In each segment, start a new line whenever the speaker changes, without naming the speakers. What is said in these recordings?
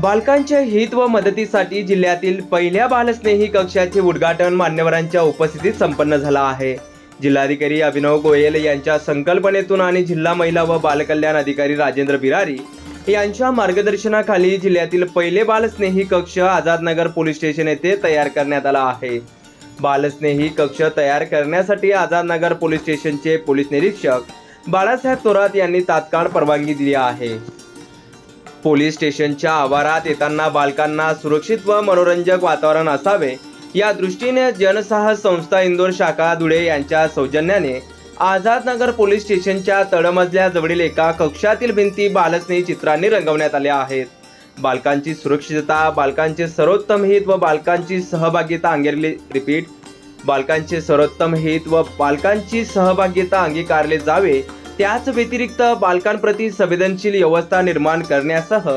बालकांच्या हित व मदतीसाठी जिल्ह्यातील पहिल्या बालस्नेही कक्षाचे उद्घाटन मान्यवरांच्या उपस्थितीत संपन्न झाला आहे. जिल्हाधिकारी अभिनव गोयल यांच्या संकल्पनेतून आणि जिल्हा महिला व बालकल्याण अधिकारी राजेंद्र बिरारी यांच्या मार्गदर्शनाखाली जिल्ह्यातील पहिले बालस्नेही कक्ष आझादनगर पोलीस स्टेशन येथे तयार करण्यात आला आहे. बालस्नेही कक्ष तयार करण्यासाठी आझादनगर पोलीस स्टेशनचे पोलीस निरीक्षक बाळासाहेब थोरात यांनी तात्काळ परवानगी दिली आहे. पोलीस स्टेशनच्या आवारात येताना बालकांना सुरक्षित व मनोरंजक वातावरण असावे या दृष्टीने जनसाहस संस्था इंदोर शाखा धुळे यांच्या सौजन्याने आझादनगर पोलीस स्टेशनच्या तळमजल्याजवळील एका कक्षातील भिंती बालस्नेही चित्रांनी रंगवण्यात आल्या आहेत. बालकांची सुरक्षितता बालकांचे सर्वोत्तम हित व बालकांची सहभागिता अंगेरली रिपीट बालकांचे सर्वोत्तम हित व बालकांची सहभागिता अंगीकारले जावे त्याच व्यतिरिक्त बालकांप्रती संवेदनशील व्यवस्था निर्माण करण्यासह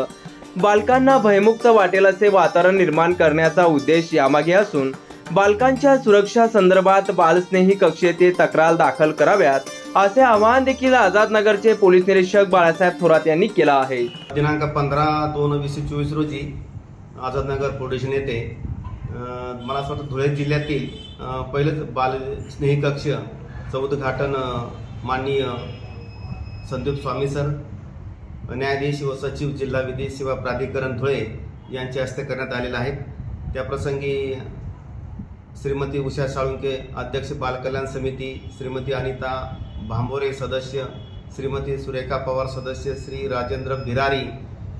बालकांना भयमुक्त वाटेल असे वातावरण निर्माण करण्याचा उद्देश यामागे असून बालकांच्या सुरक्षा संदर्भात बालस्नेही कक्षेचे तक्रार दाखल कराव्यात असे आवाहन देखील आझादनगरचे पोलीस निरीक्षक बाळासाहेब थोरात यांनी केलं आहे.
दिनांक पंधरा दोन वीस चोवीस रोजी आझादनगर पोलीस येथे मला असं वाटतं धुळे जिल्ह्यातील पहिलंच बालस्नेही कक्ष कक्षचं माननीय संदीप स्वामी सर न्यायाधीश व सचिव जिल्हा विधी सेवा प्राधिकरण धुळे यांच्या हस्ते करण्यात आलेलं आहे. त्याप्रसंगी श्रीमती उषा साळुंके अध्यक्ष बालकल्याण समिती श्रीमती अनिता भांबोरे सदस्य श्रीमती सुरेखा पवार सदस्य श्री राजेंद्र बिरारी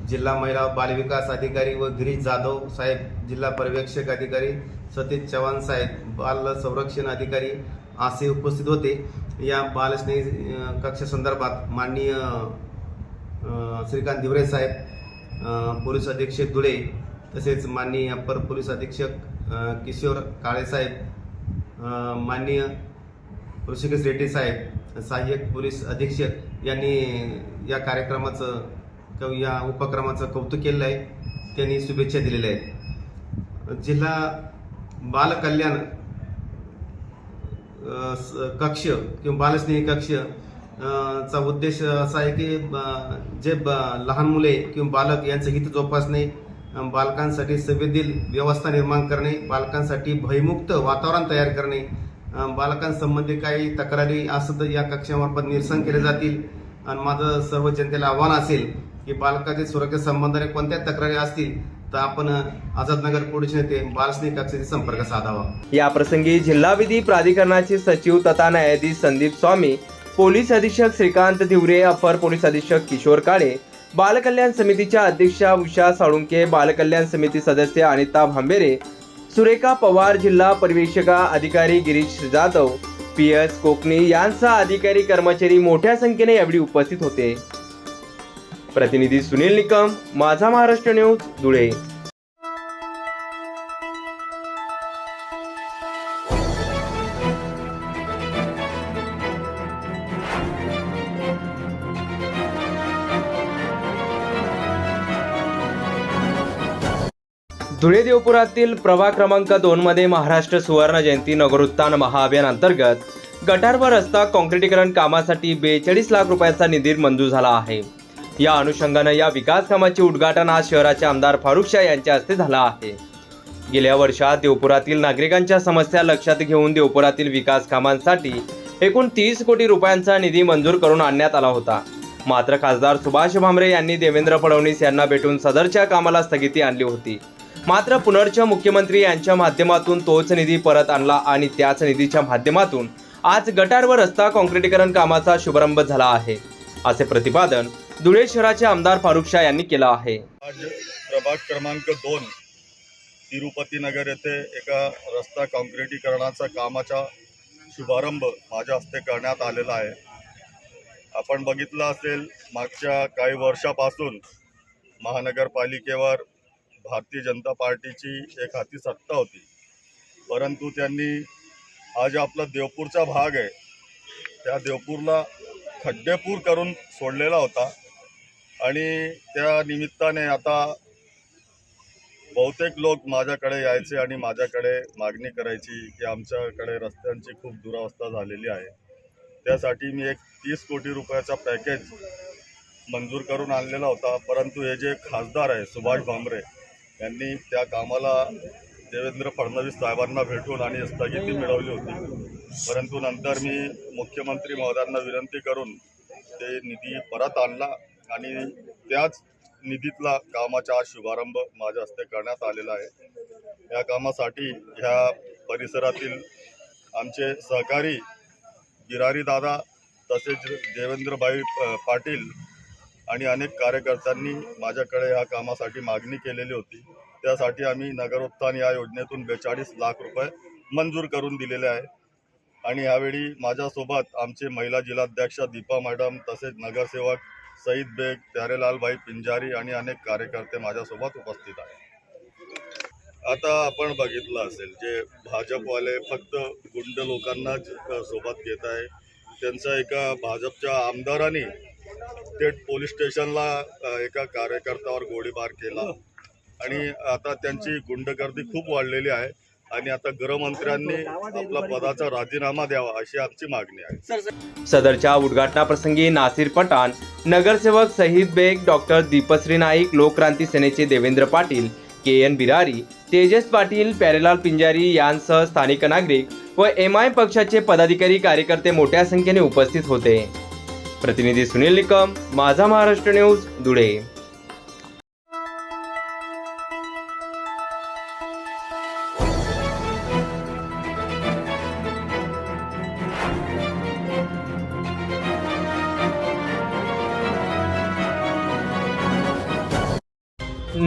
जिल्हा महिला बालविकास अधिकारी व गिरीश जाधव साहेब जिल्हा पर्यवेक्षक अधिकारी सतीश चव्हाण साहेब बाल संरक्षण अधिकारी असे उपस्थित होते या बालस्नेही अं, कक्षासंदर्भात माननीय श्रीकांत दिवरे साहेब पोलीस अधीक्षक धुळे तसेच माननीय अप्पर पोलीस अधीक्षक किशोर काळेसाहेब माननीय ऋषिकेश रेड्डी साहेब सहाय्यक पोलीस अधीक्षक यांनी या कार्यक्रमाचं किंवा या उपक्रमाचं कौतुक केलेलं आहे. त्यांनी शुभेच्छा दिलेल्या आहेत. जिल्हा बालकल्याण कक्ष किंवा बालस्नेही कक्ष चा उद्देश असा आहे की ब- जे ब- लहान मुले किंवा बालक यांचं हित जोपासणे बालकांसाठी संवेदील व्यवस्था निर्माण करणे बालकांसाठी भयमुक्त वातावरण तयार करणे बालकांसंबंधी काही तक्रारी असं तर या कक्षामार्फत निरसन केले जातील. आणि माझं सर्व जनतेला आव्हान असेल की बालकाच्या सुरक्षे संबंधाने कोणत्या तक्रारी असतील तर आपण आझादनगर पोलीस येथे बालस्नेही कक्षाशी संपर्क साधावा.
या प्रसंगी जिल्हा विधी प्राधिकरणाचे सचिव तथा न्यायाधीश संदीप स्वामी पोलीस अधीक्षक श्रीकांत धिवरे अपर पोलीस अधीक्षक किशोर काळे बालकल्याण समितीच्या अध्यक्षा उषा साळुंके बालकल्याण समिती सदस्य अनिता भांबेरे सुरेखा पवार जिल्हा परिवेक्षका अधिकारी गिरीश जाधव पी एस कोकणी यांसह अधिकारी कर्मचारी मोठ्या संख्येने यावेळी उपस्थित होते. प्रतिनिधी सुनील निकम माझा महाराष्ट्र न्यूज धुळे. धुळे देवपुरातील प्रभाग क्रमांक दोन मध्ये महाराष्ट्र सुवर्ण जयंती नगरोत्थान महाअभियान अंतर्गत गटार रस्ता काँक्रिटीकरण कामासाठी बेचाळीस लाख रुपयांचा निधी मंजूर झाला आहे. या अनुषंगानं या विकास कामाचे उद्घाटन आज शहराचे आमदार फारुख शाह यांच्या हस्ते झालं आहे. गेल्या वर्षात देवपुरातील नागरिकांच्या समस्या लक्षात घेऊन देवपुरातील विकास कामांसाठी एकूण तीस कोटी रुपयांचा निधी मंजूर करून आणण्यात आला होता. मात्र खासदार सुभाष भामरे यांनी देवेंद्र फडणवीस यांना भेटून सदरच्या कामाला स्थगिती आणली होती. मात्र पुनर्च मुख्यमंत्री यांच्या माध्यमातून तोच निधी परत आणला आणि त्याच निधीच्या माध्यमातून आज गटार व रस्ता काँक्रिटीकरण कामाचा शुभारंभ झाला आहे. असे प्रतिपादन धुळे शहराचे आमदार फारुख शाह यांनी केला आहे.
आज प्रभाग क्रमांक दोन तिरुपती नगर येथे एका रस्ता काँक्रिटीकरणाचा कामाचा शुभारंभ माझ्या हस्ते करण्यात आलेला आहे. आपण बघितलं असेल मागच्या काही वर्षापासून महानगरपालिकेवर भारतीय जनता पार्टीची एक हाती सत्ता होती. परंतु त्यांनी हा जो आपला देवपूरचा भाग आहे त्या देवपूरला खड्डेपूर करून सोडलेला होता. आणि त्या निमित्ताने आता बहुतेक लोक माझ्याकडे यायचे आणि माझ्याकडे मागणी करायची की आमच्याकडे रस्त्यांची खूप दुरावस्था झालेली आहे. त्यासाठी मी एक तीस कोटी रुपयाचा पॅकेज मंजूर करून आणलेला होता. परंतु हे जे खासदार आहे सुभाष भामरे यांनी त्या कामाला देवेंद्र फडणवीस साहेबांना भेटून आणि स्थगिती मिळवली होती. परंतु नंतर मी मुख्यमंत्री महोदयांना विनंती करून ते निधी परत आणला. आणि त्याच निधीतला कामाचा आज शुभारंभ माझ्या हस्ते करण्यात आलेला आहे. या कामासाठी ह्या परिसरातील आमचे सहकारी गिरारी दादा तसेच देवेंद्रभाई पाटील आणि अनेक कार्यकर्त्यांनी माझ्याकडे या कामासाठी मागणी केलेली होती. त्यासाठी आम्ही नगरोत्थान या योजनेतून बेचाळीस लाख रुपये मंजूर करून दिलेले आहे. आणि यावेळी माझ्यासोबत आमचे महिला जिल्हाध्यक्षा दीपा मॅडम तसेच नगरसेवक सईद बेग प्यारेलालभाई पिंजारी आणि अनेक कार्यकर्ते माझ्यासोबत उपस्थित आहेत. आता आपण बघितलं असेल जे भाजपवाले फक्त गुंड लोकांनाच सोबत घेत आहे. त्यांचा एका भाजपच्या आमदारांनी थेट पोलीस स्टेशनला एका कार्यकर्त्यावर गोळीबार केला. आणि आता त्यांची गुंडगर्दी खूप वाढलेली आहे. आणि आता गृहमंत्र्यांनी आपला पदाचा राजीनामा द्यावा अशी आमची मागणी आहे.
सदरच्या उद्घाटनाप्रसंगी नासिर पठाण नगरसेवक शहीद बेग डॉक्टर दीपश्री नाईक लोकक्रांती सेनेचे देवेंद्र पाटील के एन बिरारी तेजस पाटील प्यारेलाल पिंजारी यांसह स्थानिक नागरिक व एम आय पक्षाचे पदाधिकारी कार्यकर्ते मोठ्या संख्येने उपस्थित होते. प्रतिनिधी सुनील निकम माझा महाराष्ट्र न्यूज धुळे.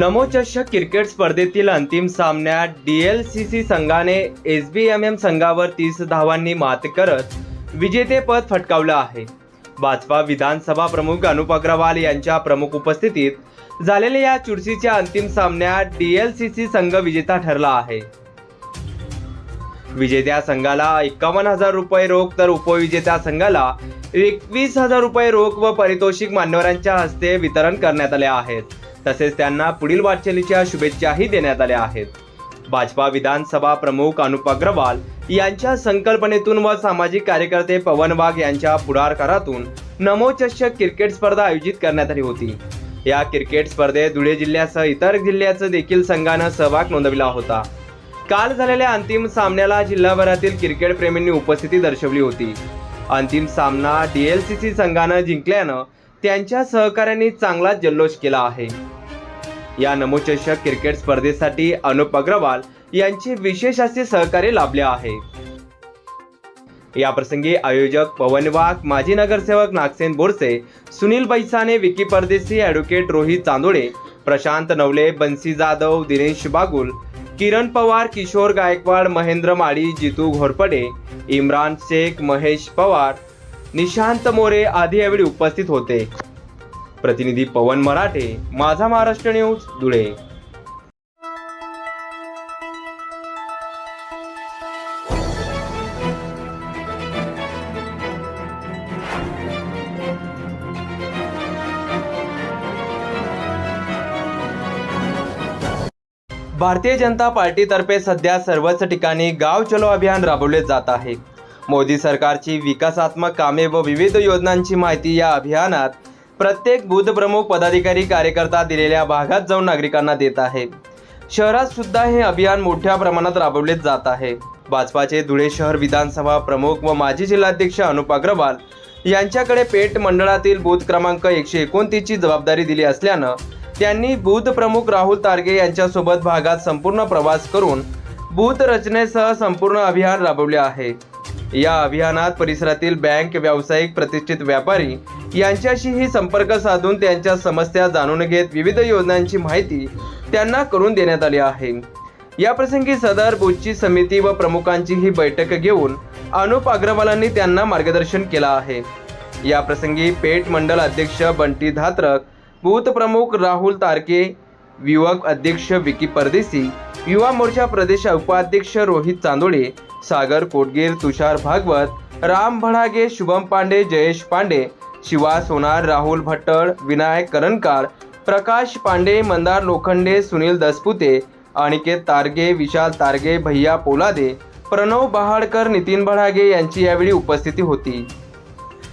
नमो चषक क्रिकेट स्पर्धेतील अंतिम सामन्यात डीएलसीसी संघाने एस बी एम एम संघावर तीस धावांनी मात करत विजेतेपद फटकावलं आहे. भाजपा विधानसभा प्रमुख अनुप अग्रवाल यांच्या प्रमुख उपस्थितीत झालेल्या या चुरशीच्या अंतिम सामन्यात डीएलसीसी संघ विजेता ठरला आहे. विजेत्या संघाला एकावन्न हजार रुपये रोख तर उपविजेत्या संघाला एकवीस हजार रुपये रोख व पारितोषिक मान्यवरांच्या हस्ते वितरण करण्यात आले आहेत. तसेच त्यांना पुढील वाटचालीच्या शुभेच्छाही देण्यात आल्या आहेत. भाजपा विधानसभा प्रमुख अनुप अग्रवाल यांच्या संकल्पनेतून व सामाजिक कार्यकर्ते पवन वाघ यांच्या पुढाकारातून नमोचषक क्रिकेट स्पर्धा आयोजित करण्यात आली होती. या क्रिकेट स्पर्धेत धुळे जिल्ह्यासह इतर जिल्ह्याचं देखील संघानं सहभाग नोंदविला होता. काल झालेल्या अंतिम सामन्याला जिल्हाभरातील क्रिकेट प्रेमींनी उपस्थिती दर्शवली होती. अंतिम सामना डीएलसीसी संघानं जिंकल्यानं त्यांच्या सहकाऱ्यांनी चांगलाच जल्लोष केला आहे. या नमोचषक क्रिकेट स्पर्धेसाठी अनुप अग्रवाल यांचे विशेष असे सहकार्य लाभले आहे. याप्रसंगी आयोजक पवन वाघ माजी नगरसेवक नागसेन बोरसे सुनील बैसाने विकी परदेशी ॲडव्होकेट रोहित चांदोळे प्रशांत नवले बन्सी जाधव दिनेश बागुल किरण पवार किशोर गायकवाड महेंद्र माळी जितू घोरपडे इम्रान शेख महेश पवार निशांत मोरे आदी यावेळी उपस्थित होते. प्रतिनिधी पवन मराठे माझा महाराष्ट्र न्यूज धुळे. भारतीय जनता पार्टीतर्फे सध्या सर्वच ठिकाणी गाव चलो अभियान राबवले जात आहे. मोदी सरकारची विकासात्मक कामे व विविध योजनांची माहिती या अभियानात प्रत्येक बूथ प्रमुख पदाधिकारी कार्यकर्ता दिलेल्या भागात जाऊन नागरिकांना देत आहे. शहरात सुद्धा हे अभियान मोठ्या प्रमाणात राबवले जात आहे. भाजपाचे धुळे शहर विधानसभा प्रमुख व माजी जिल्हाध्यक्ष अनुप अग्रवाल यांच्याकडे पेठ मंडळातील बूथ क्रमांक एकशे एकोणतीसची जबाबदारी दिली असल्यानं त्यांनी बूथ प्रमुख राहुल तारगे यांच्यासोबत भागात संपूर्ण प्रवास करून बूथ रचनेसह संपूर्ण अभियान राबवले आहे. या अभियानात परिसरातील बँक व्यावसायिक प्रतिष्ठित व्यापारी यांच्याशीही संपर्क साधून त्यांच्या समस्या जाणून घेत विविध योजनांची माहिती त्यांना करून देण्यात आली आहे. या प्रसंगी सदर बूथची समिती व प्रमुखांची ही बैठक घेऊन अनुप अग्रवालांनी त्यांना मार्गदर्शन केलं आहे. या प्रसंगी पेठ मंडल अध्यक्ष बंटी धात्रक बूथ प्रमुख राहुल तारके युवक अध्यक्ष विकी परदेसी युवा मोर्चा प्रदेश उपाध्यक्ष रोहित चांदोळे सागर कोटगीर तुषार भागवत राम भडागे शुभम पांडे जयेश पांडे शिवा सोनार राहुल भट्टळ विनायक करणकार प्रकाश पांडे मंदार लोखंडे सुनील दसपुते अनिकेत तारगे विशाल तारगे भैया पोलादे प्रणव बहाडकर नितीन भडागे यांची यावेळी उपस्थिती होती.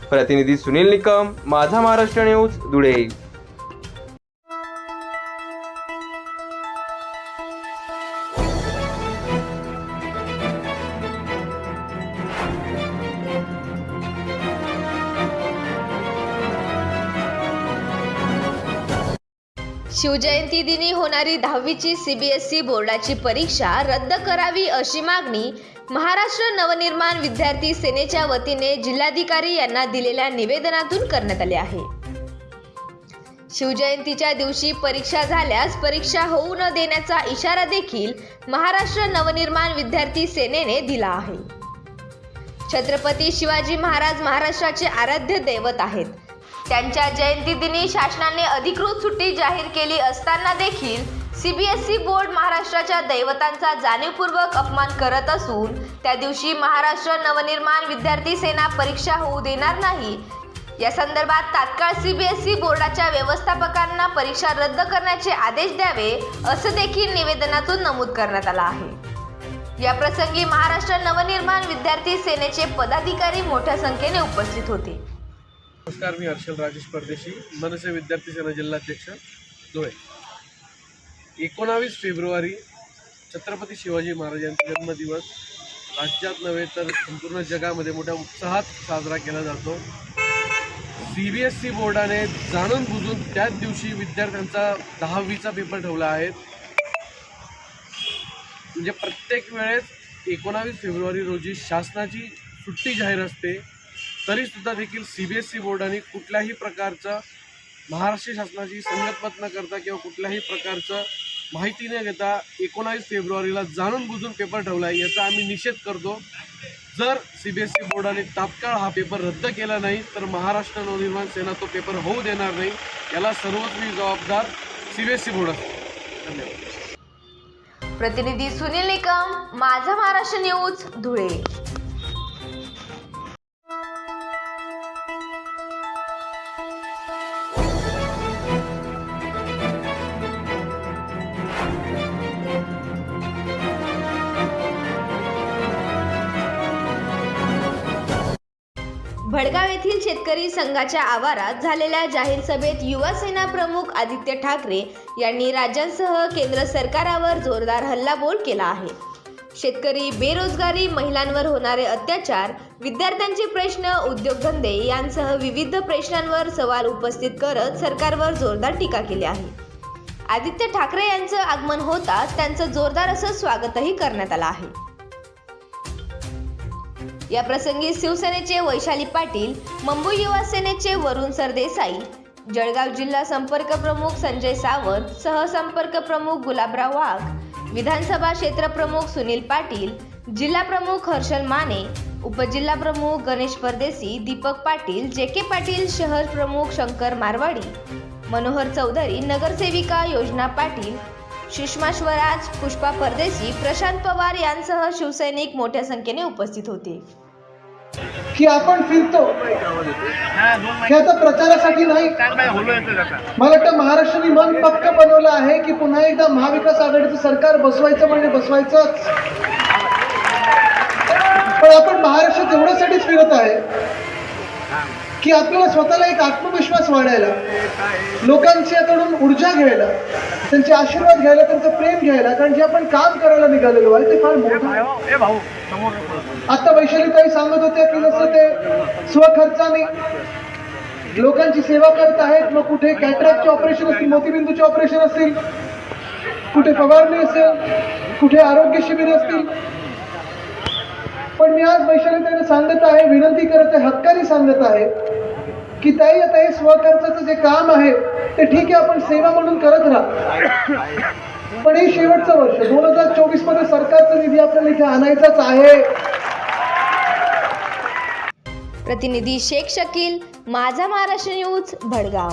प्रतिनिधी सुनील निकम माझा महाराष्ट्र न्यूज धुळे.
शिवजयंती दिनी होणारी दहावीची सीबीएसई बोर्डाची परीक्षा रद्द करावी अशी मागणी महाराष्ट्र नवनिर्माण विद्यार्थी सेनेच्या वतीने जिल्हाधिकारी यांना दिलेल्या निवेदनातून करण्यात आले आहे. शिवजयंतीच्या दिवशी परीक्षा झाल्यास परीक्षा होऊ न देण्याचा इशारा देखील महाराष्ट्र नवनिर्माण विद्यार्थी सेनेने दिला आहे. छत्रपती शिवाजी महाराज महाराष्ट्राचे आराध्य दैवत आहेत. त्यांच्या जयंती दिनी शासनाने अधिकृत सुट्टी जाहीर केली असताना देखील सीबीएसई बोर्ड महाराष्ट्राच्या दैवतांचा जाणीवपूर्वक अपमान करत असून त्या दिवशी महाराष्ट्र नवनिर्माण विद्यार्थी सेना परीक्षा होऊ देणार नाही. या संदर्भात तात्काळ सीबीएसई बोर्डाच्या व्यवस्थापकांना परीक्षा रद्द करण्याचे आदेश द्यावे असं देखील निवेदनातून नमूद करण्यात आलं आहे. या प्रसंगी महाराष्ट्र नवनिर्माण विद्यार्थी सेनेचे पदाधिकारी मोठ्या संख्येने उपस्थित होते.
नमस्कार मी हर्षल राजेश परदेशी मनसे विद्यार्थी सेना जिल्हाध्यक्ष धुळे. एकोणावीस फेब्रुवारी छत्रपती शिवाजी महाराजांचा जन्मदिवस. राज्यात नव्हे तर संपूर्ण जगामध्ये मोठ्या उत्साहात साजरा केला जातो. सी बी एस सी बोर्डाने जाणून बुजून त्याच दिवशी विद्यार्थ्यांचा दहावीचा पेपर ठेवला आहे. म्हणजे प्रत्येक वेळेस एकोणावीस फेब्रुवारी रोजी शासनाची सुट्टी जाहीर असते. तरीसुद्धा देखील सी बी एस ई बोर्डाने कुठल्याही प्रकारचं महाराष्ट्र शासनाची संगतमत न करता किंवा कुठल्याही प्रकारचं माहिती न घेता एकोणावीस फेब्रुवारीला जाणून बुजून पेपर ठेवला आहे याचा आम्ही निषेध करतो. जर सी बी एस ई बोर्डाने तात्काळ हा पेपर रद्द केला नाही तर महाराष्ट्र नवनिर्माण सेना तो पेपर होऊ देणार नाही. याला सर्वस्वी जबाबदार C B S E board असतो. धन्यवाद.
प्रतिनिधी सुनील निकम माझा महाराष्ट्र न्यूज धुळे. शेतकरी संघाच्या आवारात झालेल्या जाहीर सभेत युवा सेना प्रमुख आदित्य ठाकरे यांनी राज्यांसह केंद्र सरकारावर जोरदार हल्लाबोल केला आहे. शेतकरी बेरोजगारी महिलांवर होणारे अत्याचार विद्यार्थ्यांचे प्रश्न उद्योगधंदे यांसह विविध प्रश्नांवर सवाल उपस्थित करत सरकारवर जोरदार टीका केली आहे. आदित्य ठाकरे यांचं आगमन होताच त्यांचं जोरदार असं स्वागतही करण्यात आलं आहे. या प्रसंगी शिवसेनेचे वैशाली पाटील मंबू युवा सेनेचे वरुण सरदेसाई जळगाव जिल्हा संपर्क प्रमुख संजय सावंत सहसंपर्क प्रमुख गुलाबराव वाघ विधानसभा क्षेत्र प्रमुख सुनील पाटील जिल्हा प्रमुख हर्षल माने उपजिल्हा प्रमुख गणेश परदेसी दीपक पाटील जे के पाटील शहर प्रमुख शंकर मारवाडी मनोहर चौधरी नगरसेविका योजना पाटील सुषमा स्वराज पुष्पा परदेशी प्रशांत पवार यांसह शिवसैनिक मोठ्या संख्येने उपस्थित होते.
की आपण फिरतो. हे आता प्रचारासाठी नाही. मला वाटतं महाराष्ट्राने मन पक्क बनवलं आहे की पुन्हा एकदा महाविकास आघाडीचं सरकार बसवायचं म्हणजे बसवायचंच. पण आपण महाराष्ट्रात एवढ्यासाठीच फिरत आहे. की आपल्याला स्वतःला एक आत्मविश्वास वाढायला लोकांच्याकडून ऊर्जा घ्यायला त्यांचे आशीर्वाद घ्यायला त्यांचं प्रेम घ्यायला कारण जे आपण काम करायला निघालेलो आहे ते फार मोठं आता वैशाली काही सांगत होत्या की जसं ते स्वखर्चाने लोकांची सेवा करत आहेत मग कुठे कॅटरॅक्टचे ऑपरेशन असतील मोतीबिंदूचे ऑपरेशन असतील कुठे फवारणी असेल कुठे आरोग्य शिबिर असतील. पण मी आज वैशाली त्यांना सांगत आहे विनंती करत आहे हक्काने सांगत आहे की ताई आता हे स्वखर्चाचं जे काम आहे ते ठीक आहे आपण सेवा म्हणून करत राहा. पण हे शेवटचं वर्ष दोन हजार चोवीसमध्ये सरकारचा निधी आपल्याला इथे आणायचाच आहे.
प्रतिनिधी शेख शकील माझा महाराष्ट्र न्यूज भडगाव.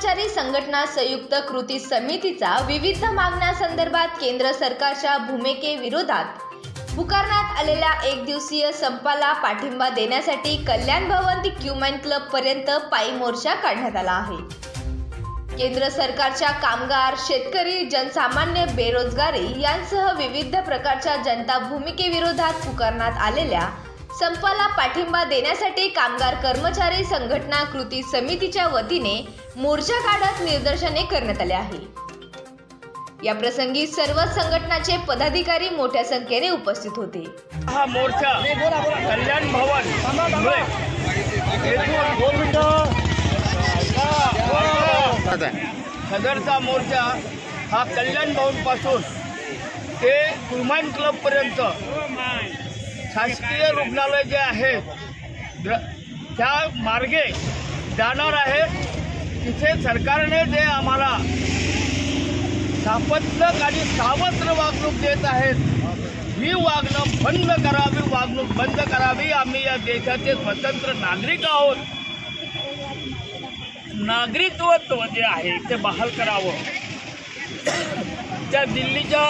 कर्मचारी संघटना संयुक्त कृती समितीचा विविध मागण्यासंदर्भात केंद्र सरकारच्या भूमिकेविरोधात पुकारण्यात आलेल्या एक दिवसीय संपाला पाठिंबा देण्यासाठी कल्याण भवन ते क्युमॅन क्लब पर्यंत पायी मोर्चा काढण्यात आला आहे. केंद्र सरकारच्या कामगार शेतकरी जनसामान्य बेरोजगारी यांसह विविध प्रकारच्या जनता भूमिकेविरोधात पुकारण्यात आलेल्या संपाला पाठिंबा देण्यासाठी कामगार कर्मचारी संघटना कृती समितीच्या वतीने मोर्चा काढत निदर्शने करण्यात आले आहे या प्रसंगी सर्व संघटनाचे पदाधिकारी मोठ्या संख्येने उपस्थित होते.
हा मोर्चा कल्याण भवन सदरचा मोर्चा हा कल्याण भवनपासून ते कुलमान क्लब पर्यंत. शासकीय रुग्णालय जे आहे त्या मार्गे जाणार आहे तिथे सरकारने जे आम्हाला सापत्नक आणि सावत्र वागणूक देत आहेत ही वागणूक बंद करावी वागणूक बंद करावी. आम्ही या देशाचे स्वतंत्र नागरिक आहोत. नागरिकत्व जे आहे ते बहाल करावं. त्या दिल्लीच्या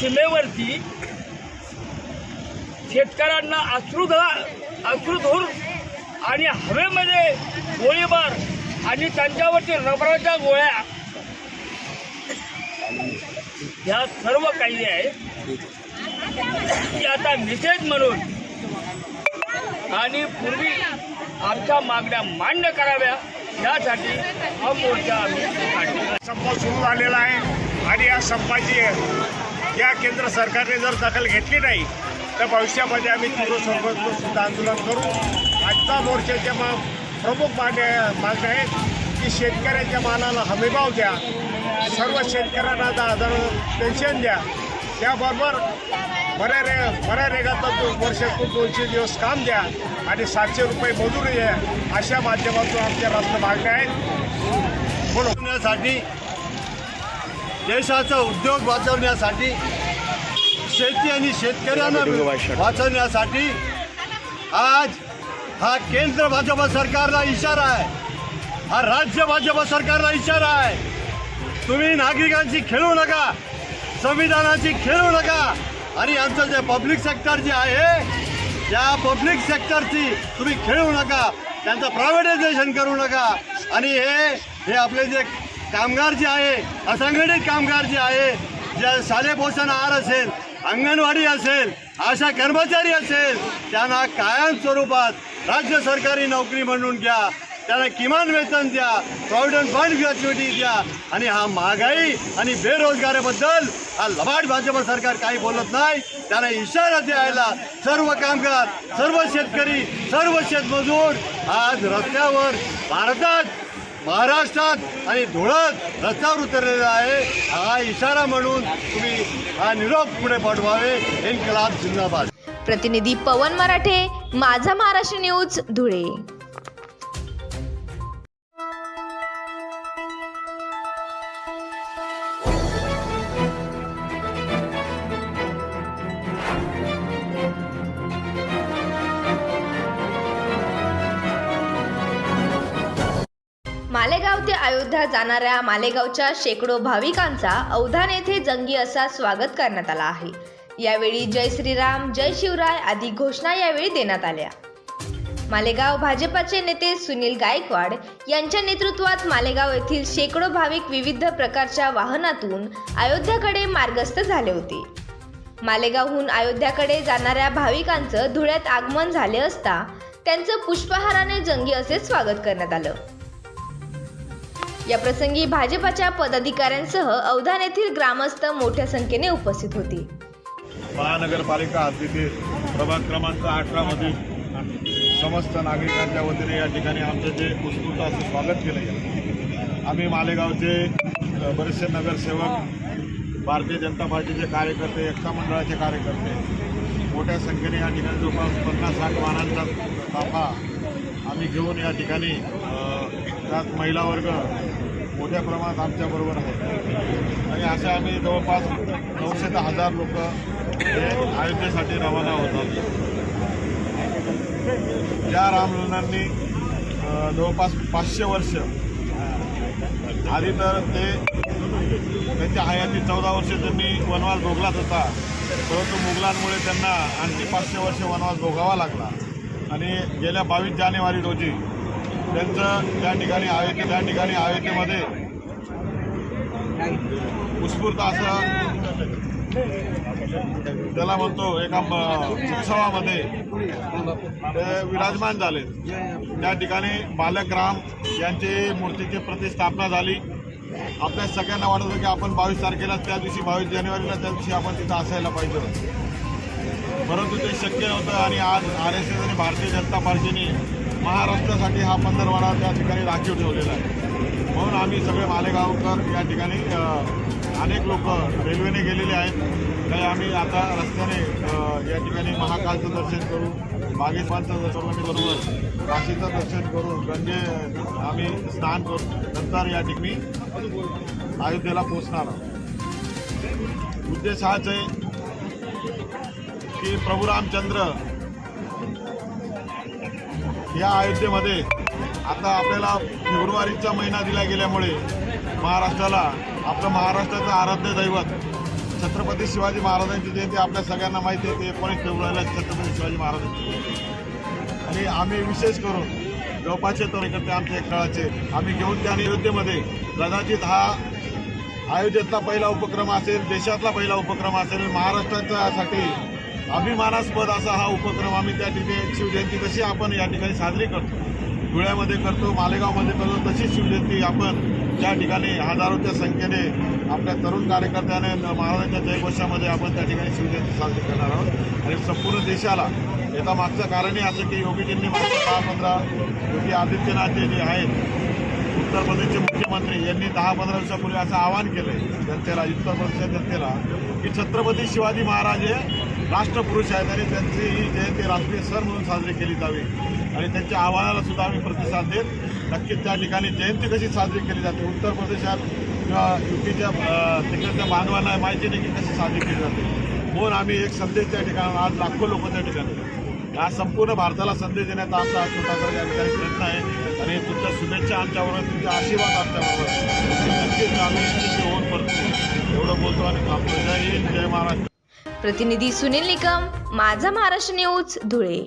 सीमेवरती शेतकऱ्यांना अश्रुधा अश्रुधूर आणि हवेमध्ये गोळीबार आणि त्यांच्यावरती रबराच्या गोळ्या. ह्या सर्व काही आहे. की आता निषेध म्हणून आणि पूर्वी आमच्या मागण्या मान्य कराव्या यासाठी हा मोर्चा आम्ही
संप सुरू झालेला आहे आणि या संपाची या केंद्र सरकारने जर दखल घेतली नाही तर भविष्यामध्ये आम्ही तीव्र स्वरूपाचं सुद्धा आंदोलन करू. आजचा मोर्चाच्या मग प्रमुख मागण्या मागण्या आहेत की शेतकऱ्यांच्या मालाला हमीभाव द्या. सर्व शेतकऱ्यांना दहा हजार पेन्शन द्या. त्याबरोबर बऱ्या रे बऱ्या रेगाचं वर्षातून दोनशे दिवस काम द्या आणि सातशे रुपये मजुरी द्या अशा माध्यमातून आमच्या राष्ट्र मागण्या आहेत.
वाचवण्यासाठी देशाचा उद्योग वाचवण्यासाठी शेती आणि शेतकऱ्यांना वाचवण्यासाठी आज हा केंद्र भाजप सरकारला इशारा आहे. हा राज्य भाजप सरकारला इशारा आहे. तुम्ही नागरिकांची खेळू नका संविधानाची खेळू नका. आणि आमचं जे पब्लिक सेक्टर जे आहे या पब्लिक सेक्टरची तुम्ही खेळू नका. त्यांचं प्रायव्हेटायझेशन करू नका. आणि हे हे आपले जे कामगार जे आहे असंघटित कामगार जे आहे जे शालेपोषण आहार असेल अंगणवाडी असेल आशा कर्मचारी असेल त्यांना कायम स्वरूपात राज्य सरकारी नोकरी म्हणून घ्या. त्याला किमान वेतन द्या. प्रॉव्हिडंट फंड ग्रॅच्युटी द्या. आणि हा महागाई आणि बेरोजगारीबद्दल हा लबाड भाजप सरकार काही बोलत नाही. त्याला इशारा द्यायला सर्व कामगार सर्व शेतकरी सर्व शेतमजूर आज रस्त्यावर भारतात महाराष्ट्रात आणि धुळत रस्त्यावर उतरलेला आहे. हा इशारा म्हणून तुम्ही हा निरोप पुढे पाठवावे. इन्कलाब जिंदाबाद.
प्रतिनिधी पवन मराठे माझा महाराष्ट्र न्यूज धुळे. मालेगाव ते अयोध्या जाणाऱ्या मालेगावच्या शेकडो भाविकांचा अवधान येथे जंगी असा स्वागत करण्यात आला आहे. यावेळी जय श्रीराम जय शिवराय आदी घोषणा यावेळी देण्यात आल्या. मालेगाव भाजपाचे नेते सुनील गायकवाड यांच्या नेतृत्वात मालेगाव येथील शेकडो भाविक विविध प्रकारच्या वाहनातून अयोध्याकडे मार्गस्थ झाले होते. मालेगावहून अयोध्याकडे जाणाऱ्या भाविकांचं धुळ्यात आगमन झाले असता त्यांचं पुष्पहाराने जंगी असे स्वागत करण्यात आलं. या प्रसंगी भाजपाच्या पदाधिकाऱ्यांसह अवधान येथील ग्रामस्थ मोठ्या संख्येने उपस्थित होते.
महानगरपालिका हद्दीतील प्रभाग क्रमांक अठरामधील समस्त नागरिकांच्या वतीने या ठिकाणी आमचं जे उत्स्फूर्त असं स्वागत केलं गेलं. आम्ही मालेगावचे बरेचसे नगरसेवक भारतीय जनता पार्टीचे कार्यकर्ते एकता मंडळाचे कार्यकर्ते मोठ्या संख्येने या ठिकाणी जवळपास पन्नास साठ वाहनांचा ताफा आम्ही घेऊन या ठिकाणी त्यात महिला वर्ग मोठ्या प्रमाणात आमच्याबरोबर आहे आणि असे आम्ही जवळपास नऊशे ते हजार लोक अयोध्येसाठी रवाना होतात. या रामलल्लांनी जवळपास पाचशे वर्ष आधी तर ते त्यांच्या हयाती चौदा वर्ष त्यांनी वनवास भोगलाच होता. परंतु मुघलांमुळे त्यांना आणखी पाचशे वर्ष वनवास भोगावा लागला. आणि गेल्या बावीस जानेवारी रोजी त्यांचं त्या ठिकाणी आयोते त्या ठिकाणी आयोतेमध्ये उत्स्फूर्त असं त्याला म्हणतो एका उत्सवामध्ये ते विराजमान झाले. त्या ठिकाणी बालकराम यांची मूर्तीची प्रतिष्ठापना झाली. आपल्या सगळ्यांना वाटत होतं की आपण बावीस तारखेला त्या दिवशी बावीस जानेवारीला त्या दिवशी आपण तिथं असायला पाहिजे होतं. परंतु ते शक्य नव्हतं आणि आज आर एस एस आणि भारतीय जनता पार्टीने महाराष्ट्रासाठी हा पंधरवाडा त्या ठिकाणी राखीव ठेवलेला आहे. म्हणून आम्ही सगळे मालेगावकर या ठिकाणी अनेक लोक रेल्वेने गेलेले आहेत. काही आम्ही आता रस्त्याने या ठिकाणी महाकालचं दर्शन करू बागेश्वरचं दर्शन बरोबर काशीचं दर्शन करू गंगे आम्ही स्नान करू. नंतर या ठिकाणी अयोध्येला पोचणार आहोत. उद्देश हाच आहे की प्रभू रामचंद्र या अयोध्येमध्ये आता आपल्याला फेब्रुवारीचा महिना दिला गेल्यामुळे महाराष्ट्राला आपलं महाराष्ट्राचं आराध्य दैवत छत्रपती शिवाजी महाराजांची जयंती आपल्या सगळ्यांना माहिती आहे ते एकोणीस फेब्रुवारीला छत्रपती शिवाजी महाराजांची जयंती. आणि आम्ही विशेष करून जवळपासचे कार्यकर्ते आमच्या खेळाचे आम्ही घेऊन त्या अयोध्येमध्ये कदाचित हा अयोध्येतला पहिला उपक्रम असेल देशातला पहिला उपक्रम असेल महाराष्ट्राच्यासाठी अभिमानास्पद असा हा उपक्रम आम्ही त्या ठिकाणी शिवजयंती कशी आपण या ठिकाणी साजरी करतो. धुळ्यामध्ये करतो मालेगावमध्ये करतो तशी शिवजयंती आपण ज्या ठिकाणी हजारोच्या संख्येने आपल्या तरुण कार्यकर्त्याने महाराजांच्या जयघोषामध्ये आपण त्या ठिकाणी शिवजयंती साजरी करणार आहोत. आणि संपूर्ण देशाला याचा मागचं कारणही असं की योगीजींनी मागच्या दहा पंधरा योगी आदित्यनाथ जे आहेत उत्तर प्रदेशचे मुख्यमंत्री यांनी दहा पंधरा दिवसापूर्वी असं आवाहन केलंय जनतेला उत्तर प्रदेशच्या जनतेला की छत्रपती शिवाजी महाराज हे राष्ट्रपुरुष आहेत आणि त्यांची ही जयंती राष्ट्रीय सण म्हणून साजरी केली जावी. आणि त्यांच्या आव्हानाला सुद्धा आम्ही प्रतिसाद देत नक्कीच त्या ठिकाणी जयंती कशी साजरी केली जाते? उत्तर प्रदेशात किंवा युपीच्या तिकडच्या मानवांना माहिती नाही की कशी साजरी केली जाते. म्हणून आम्ही एक संदेश त्या ठिकाणी आज लाखो लोक त्या ठिकाणी आज संपूर्ण भारताला संदेश देण्याचा आमचा छोटासा या ठिकाणी प्रयत्न आहे. आणि तुमच्या शुभेच्छा आमच्याबरोबर तुमचे आशीर्वाद आमच्याबरोबर. नक्कीच आम्ही होऊन परतो एवढं बोलतो आणि थांबतो. जय हिंद जय महाराष्ट्र.
प्रतिनिधी सुनील निकम माझा महाराष्ट्र न्यूज धुळे.